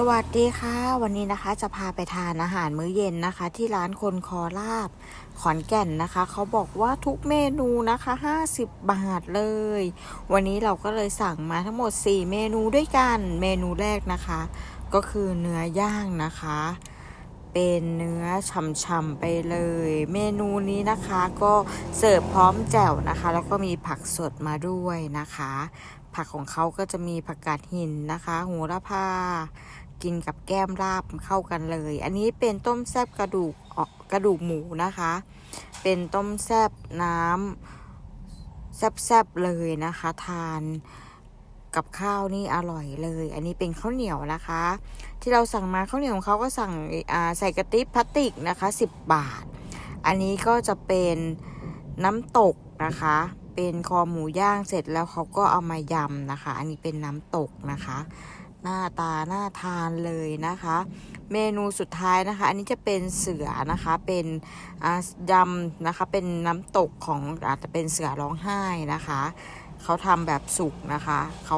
สวัสดีค่ะ วันนี้นะคะจะพาไปทานอาหารมื้อเย็นนะคะ ที่ร้านคนคอลาบขอนแก่นนะคะ เขาบอกว่าทุกเมนูนะคะ 50 บาทเลย วันนี้เราก็เลยสั่งมาทั้งหมด 4 เมนูด้วยกันเมนูแรกนะคะ ก็คือเนื้อย่างนะคะ เป็นเนื้อฉ่ำๆไปเลย เมนูนี้นะคะก็เสิร์ฟพร้อมแจ่วนะคะ แล้วก็มีผักสดมาด้วยนะคะ ผักของเขาก็จะมีผักกาดหินนะคะโหระพา กินกับแก้มลาบเข้ากันเลย อันนี้เป็นต้มแซบกระดูกกระดูกหมูนะคะ เป็นต้มแซบน้ำแซบๆเลยนะคะ ทานกับข้าวนี่อร่อยเลย อันนี้เป็นข้าวเหนียวนะคะ ที่เราสั่งมาข้าวเหนียวของเขาก็สั่งใส่กระติบพลาสติกนะคะ 10 บาท อันนี้ก็จะเป็นน้ำตกนะคะ เป็นคอหมูย่างเสร็จแล้วเขาก็เอามายำนะคะ อันนี้เป็นน้ำตกนะคะ หน้าตาน่าทานเลยนะคะ เมนูสุดท้ายนะคะ อันนี้จะเป็นเสือนะคะเป็นยำนะคะเป็นน้ำตกของอาจจะเป็นเสือร้องไห้นะคะ เขาทำแบบสุกนะคะเขา